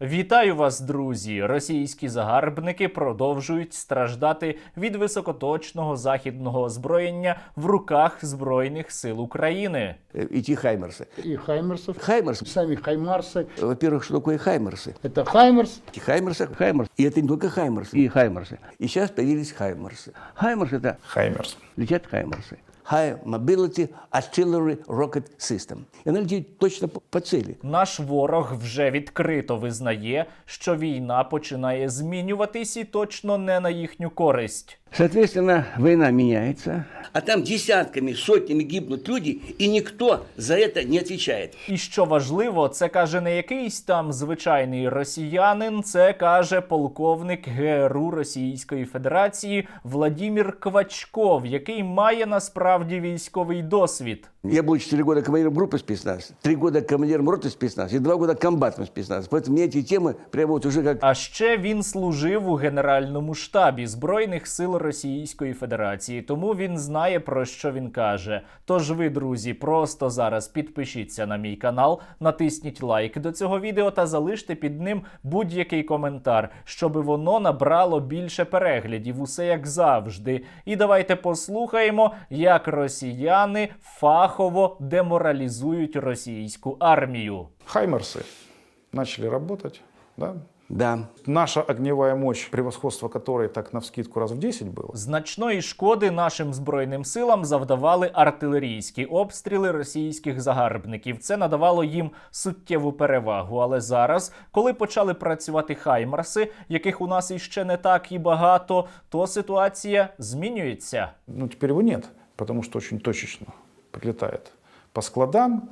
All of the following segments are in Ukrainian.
Вітаю вас, друзі! Російські загарбники продовжують страждати від високоточного західного озброєння в руках Збройних сил України. э, идти хаймерсы. и Хаймерсов. Хаймерс, Сами Хаймарсы. во-первых, что такое хаймерсы? Это Хаймерс. Эти хаймерсы, хаймерс. И это не только хаймерсы. И хаймерсы. И сейчас появились хаймерсы. Хаймерс это Хаймерс. летят хаймерсы. High Mobility Artillery Rocket System. И она летит точно по, цели. Наш ворог вже відкрито визнає, що війна починає змінюватись і точно не на їхню користь. Соответственно, война меняется. А там десятками, сотнями гибнут люди, и никто за это не отвечает. І що важливо, це каже не якийсь там звичайний росіянин, це каже полковник ГРУ Російської Федерації Владімір Квачков, який має насправді військовий досвід. Я был 4 года командиром группы спецназ, 3 года командиром роты спецназ и 2 года комбатом спецназ. Поэтому мне эти темы прямо вот уже как А ще він служив у генеральному штабі Збройних сил Російської Федерації, тому він знає про що він каже. Тож ви, друзі, просто зараз підпишіться на мій канал, натисніть лайк до цього відео та залиште під ним будь-який коментар, щоб воно набрало більше переглядів, усе як завжди. І давайте послухаємо, як росіяни фахово деморалізують російську армію. Хаймерсы начали работать, да? да, Наша огневая мощь, превосходство которой так навскидку раз в 10 было, Значної шкоди нашим збройним силам завдавали артилерійські обстріли російських загарбників. Це надавало їм суттєву перевагу. Але зараз, коли почали працювати хаймарси, яких у нас іще не так і багато, то ситуація змінюється. ну теперь его нет, потому что очень точечно прилетает по складам,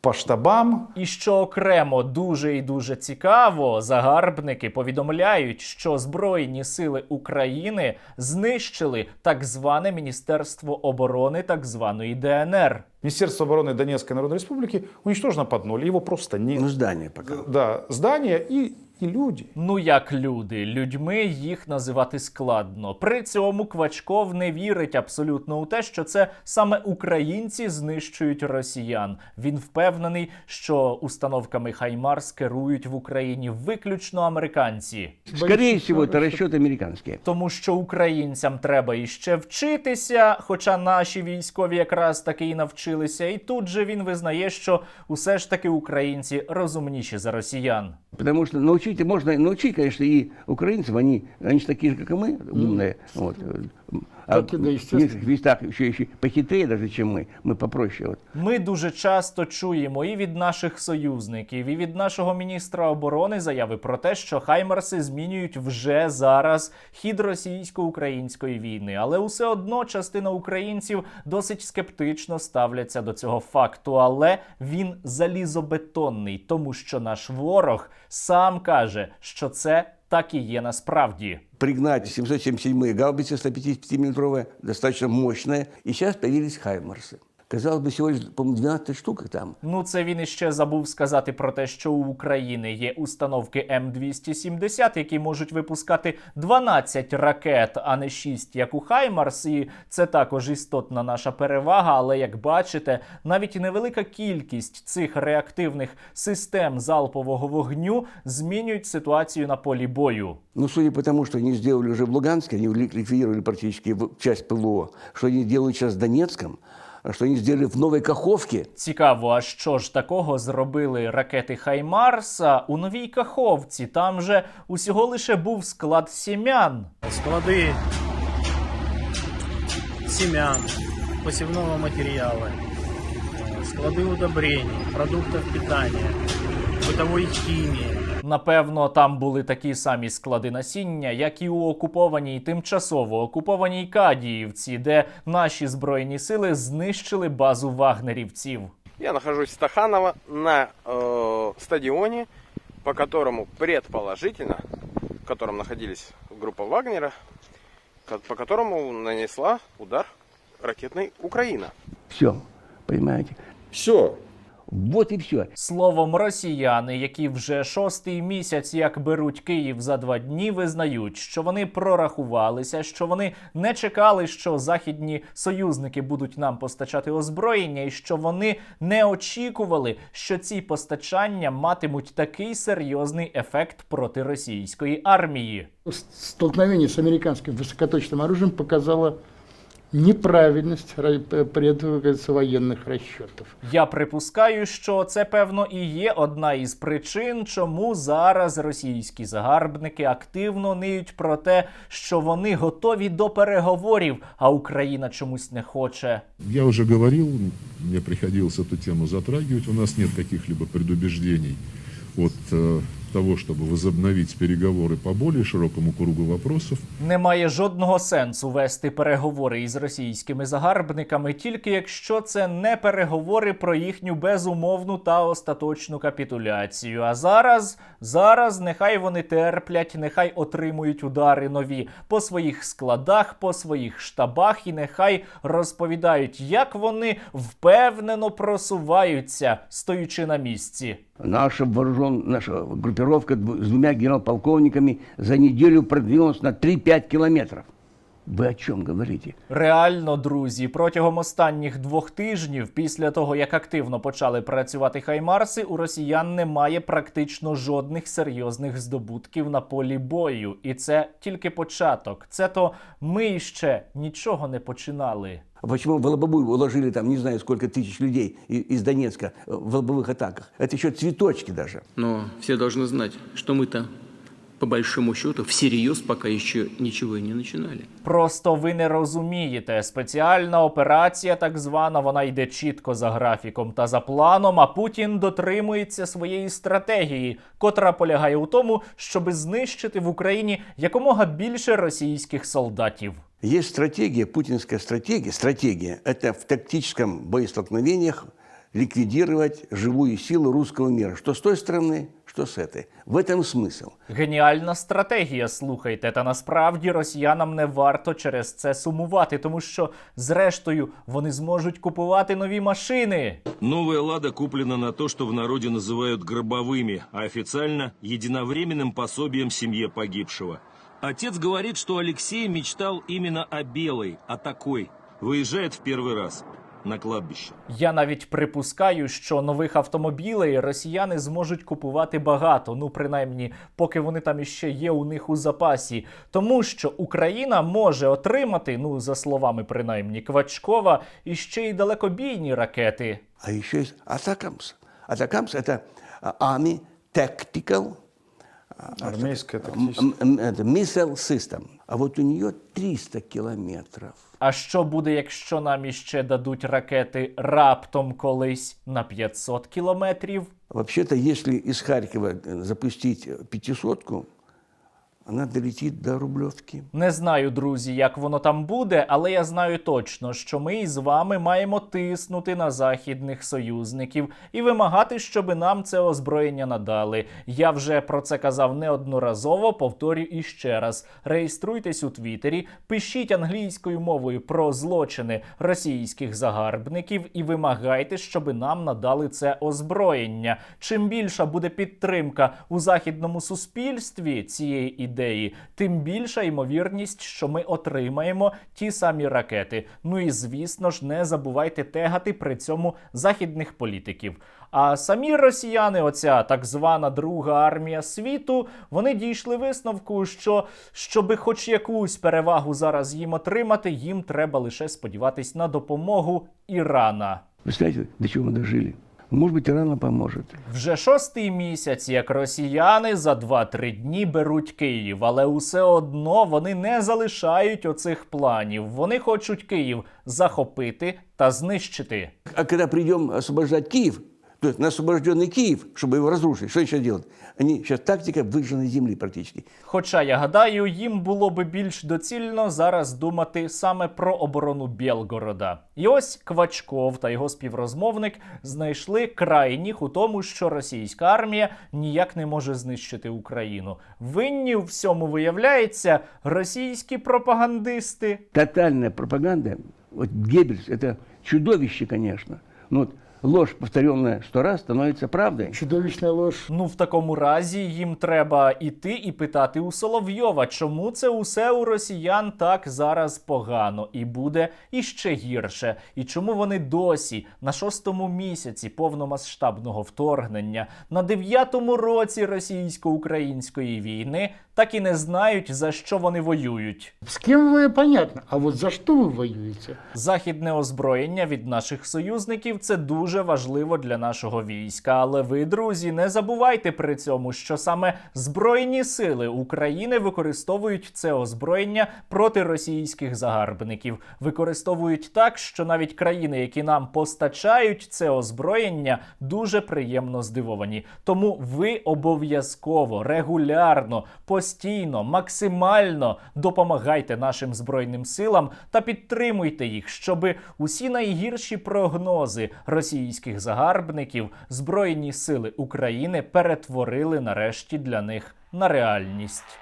по штабам. І що окремо дуже і дуже цікаво, загарбники повідомляють, що Збройні сили України знищили так зване Міністерство оборони так званої ДНР. Министерство обороны Донецкой Народной Республики уничтожено под ноль, его просто нет. ну здание пока. Да, здания и, и люди. Ну як люди, людьми їх називати складно. При цьому Квачков не вірить абсолютно у те, що це саме українці знищують росіян. Він впевнений, що установками Хаймарс керують в Україні виключно американці. Скорее всего, это расчеты американские. Тому що українцям треба іще вчитися, хоча наші військові якраз таки і навчилися. І тут же він визнає, що усе ж таки українці розумніші за росіян. Потому что научить, можно научить, конечно, и украинцев, они, они же такие же, как и мы, умные. Вот. А Так и да, в естественно. некоторых местах еще, еще похитрее даже, чем мы. Мы попроще. Вот. Ми дуже часто чуємо і від наших союзників, і від нашого міністра оборони заяви про те, що Хаймарси змінюють вже зараз хід російсько-української війни. Але усе одно частина українців досить скептично ставляться до цього факту. Але він залізобетонний, тому що наш ворог сам каже, що це так і є насправді. Пригнать 777-е гаубицы 155-миллиметровые, достаточно мощные. И сейчас появились хаймарсы. Казалось бы, всего лишь, по-моему, 12 штук там. Ну, це він іще забув сказати про те, що у України є установки М270, які можуть випускати 12 ракет, а не 6, як у Хаймарс. І це також істотна наша перевага. Але як бачите, навіть невелика кількість цих реактивних систем залпового вогню змінюють ситуацію на полі бою. Ну, судя по тому, что они сделали уже в Луганске, они ли- ликвидировали практически в- часть ПВО, что они делают сейчас в Донецком, а что они сделали в Новой Каховке, Цікаво, а що ж такого зробили ракети Хаймарса у новій Каховці? Там же усього лише був склад сім'ян. склады семян, посевного материала, э, склады удобрений, продуктов питания, бытовой химии. Напевно, там були такі самі склади насіння, як і у окупованій тимчасово окупованій Кадіївці, де наші збройні сили знищили базу вагнерівців. Я нахожусь в Стаханово на э, стадионе, по которому предположительно, в котором находились группа Вагнера, по которому нанесла удар ракетной Украина. все, понимаете? Все. Вот и все. Словом, росіяни, які вже шостий місяць як беруть Київ за два дні, визнають, що вони прорахувалися, що вони не чекали, що західні союзники будуть нам постачати озброєння, і що вони не очікували, що ці постачання матимуть такий серйозний ефект проти російської армії. С- Столкновение с американским высокоточным оружием показало неправильность ра- п- пред- как говорится, военных расчетов. Я припускаю, що це певно і є одна із причин, чому зараз російські загарбники активно ниють про те, що вони готові до переговорів, а Україна чомусь не хоче. Я уже говорил, мне приходилось эту тему затрагивать. У нас нет каких-либо предубеждений от э, того, чтобы возобновить переговоры по более широкому кругу вопросов. Немає жодного сенсу вести переговори із російськими загарбниками, тільки якщо це не переговори про їхню безумовну та остаточну капітуляцію. А зараз, зараз нехай вони терплять, нехай отримують удари нові по своїх складах, по своїх штабах, і нехай розповідають, як вони впевнено просуваються, стоючи на місці. Наша вооружен, наша группировка дв- с двумя генерал-полковниками за неделю продвинулась на 3-5 километров. Вы о чем говорите? Реально, друзі, протягом останніх двох тижнів, після того як активно почали працювати хаймарси, у росіян немає практично жодних серйозних здобутків на полі бою. І це тільки початок. Це то ми ще нічого не починали. А почему в Лобобу уложили там не знаю сколько тысяч людей и- из Донецка э, в лобовых атаках? Это еще цветочки даже. Но все должны знать, что мы-то, по большому счету, всерьез пока еще ничего и не начинали. Просто ви не розумієте. Спеціальна операція, так звана, вона йде чітко за графіком та за планом. А Путін дотримується своєї стратегії, котра полягає у тому, щоби знищити в Україні якомога більше російських солдатів. Есть стратегия, путинская стратегия. Стратегия – это в тактическом боестолкновениях ликвидировать живую силу русского мира. Что с той стороны, что с этой. В этом смысл. Геніальна стратегія, слухайте. Та насправді росіянам не варто через це сумувати, тому що, зрештою, вони зможуть купувати нові машини. Новая «Лада» куплена на то, что в народе называют гробовыми, а официально – единовременным пособием семье погибшего. Отец говорит, что Алексей мечтал именно о белой, о такой. Выезжает в первый раз на кладбище. Я навіть припускаю, що нових автомобілей росіяни зможуть купувати багато, ну принаймні, поки вони там іще є у них у запасі. Тому що Україна може отримати, ну за словами принаймні Квачкова, іще й далекобійні ракети. А еще есть Атакамс. Атакамс – это а, Army Tactical Армейская м- тактическая. м- это Missile System. А вот у нее 300 километров. А що буде, якщо нам іще дадуть ракети раптом колись на 500 кілометрів? Вообще-то, если из Харькова э, запустить э, пятисотку, она долетит до Рублевки. Не знаю, друзі, як воно там буде, але я знаю точно, що ми із вами маємо тиснути на західних союзників і вимагати, щоб нам це озброєння надали. Я вже про це казав неодноразово. Повторю іще раз: реєструйтесь у Твіттері, пишіть англійською мовою про злочини російських загарбників і вимагайте, щоб нам надали це озброєння. Чим більша буде підтримка у західному суспільстві цієї ідеї, тим більша ймовірність, що ми отримаємо ті самі ракети. Ну і звісно ж, не забувайте тегати при цьому західних політиків. А самі росіяни, оця так звана Друга армія світу, вони дійшли висновку, що щоби хоч якусь перевагу зараз їм отримати, їм треба лише сподіватись на допомогу Ірана. Вы знаете, до чего мы дожили? Может бути, рано поможет. Вже шостий місяць, як росіяни за 2-3 дні беруть Київ, але усе одно вони не залишають оцих планів. Вони хочуть Київ захопити та знищити. А коли прийдемо освобождать Киев, то есть на освобожденный Киев, чтобы его разрушить, что они сейчас делают? Они сейчас тактика выжженной земли практически. Хоча я гадаю, їм було би більш доцільно зараз думати саме про оборону Білгорода. І ось Квачков та його співрозмовник знайшли крайніх у тому, що російська армія ніяк не може знищити Україну. Винні у всьому виявляється російські пропагандисти. Тотальная пропаганда. Вот Геббельс – это чудовище, конечно. Но вот ложь, повторенная сто раз, становится правдой. Чудовищная ложь. Ну, в такому разі їм треба іти і питати у Соловйова, чому це усе у росіян так зараз погано і буде іще гірше. І чому вони досі на шостому місяці повномасштабного вторгнення, на дев'ятому році російсько-української війни так і не знають за що вони воюють. С кем вы, понятно. А вот за что вы воюете? Західне озброєння від наших союзників це дуже важливо для нашого війська. Але ви, друзі, не забувайте при цьому, що саме збройні сили України використовують це озброєння проти російських загарбників. Використовують так, що навіть країни, які нам постачають це озброєння, дуже приємно здивовані. Тому ви обов'язково регулярно, постійно, максимально допомагайте нашим збройним силам та підтримуйте їх, щоби усі найгірші прогнози російських загарбників збройні сили України перетворили нарешті для них на реальність.